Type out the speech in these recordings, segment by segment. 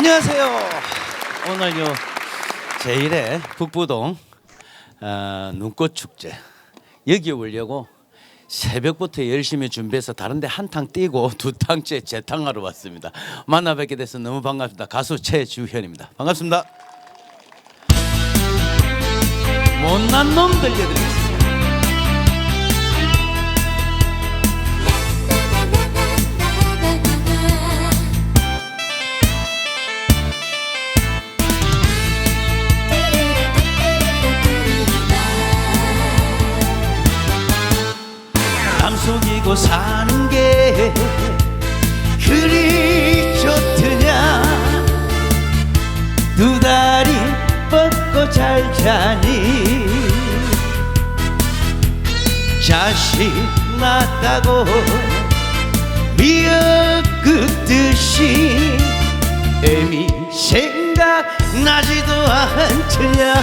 안녕하세요. 오늘 요 제1회 북부동 어, 눈꽃 축제 여기 오려고 새벽부터 열심히 준비해서 다른데 한탕 뛰고 두 탕째 재탕하러 왔습니다. 만나 뵙게 돼서 너무 반갑습니다. 가수 최주현입니다. 반갑습니다. 못난 놈 들려드리겠습니다. 밤속이고 사는 게 그리 좋더냐? 두 다리 뻗고 잘 자니? 자식 낳았다고 미역긋듯이 애미 생각나지도 않더냐?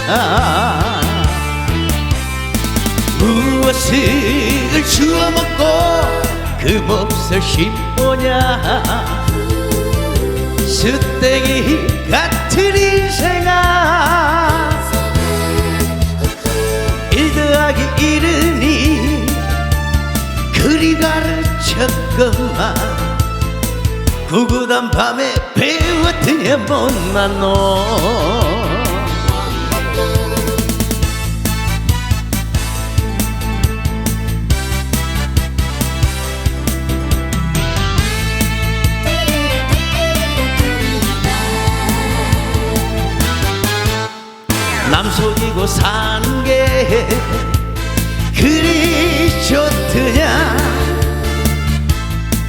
무엇을 주워 먹 몫을 씹보냐? 스테기 같은 인생아. 일 더하기 일은이 그리 가르쳤건만 구구단 밤에 배웠더니 못난 놈 남 속이고 사는 게 그리 좋더냐?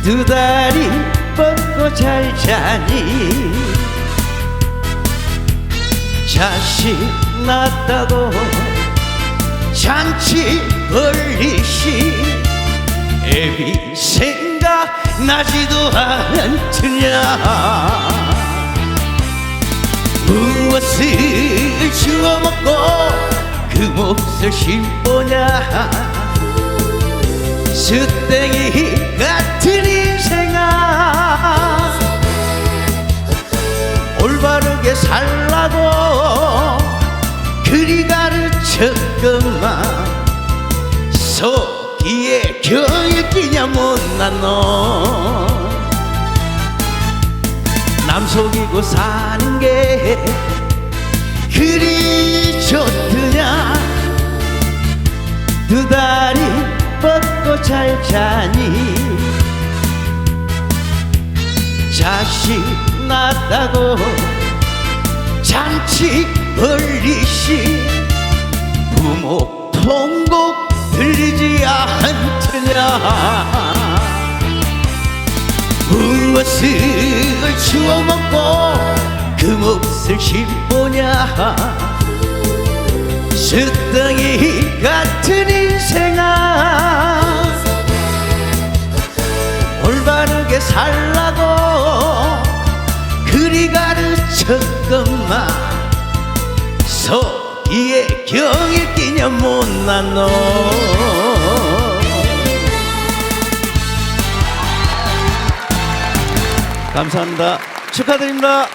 두 다리 뻗고 잘 자니? 자식 낳았다고 잔치 벌리시 애비 생각 나지도 않더냐 무엇을 주워 먹고 그 몫을 씹보냐? 스땡이 같은 인생아. 올바르게 살라고 그리 가르쳤건만 속기에 끼냐 못난 놈 남속이고 사는 게 그리 좋더냐? 두 다리 뻗고 잘 자니? 자식 낳았다고 잔치 벌리시? 부모 통곡 들리지 않더냐? 무엇을 주워 먹고 그 몫을 씹보냐 스덩이 같은 인생아 올바르게 살라고 그리 가르쳤건만 속이에 경이 끼냐 못난 놈 감사합니다. 축하드립니다.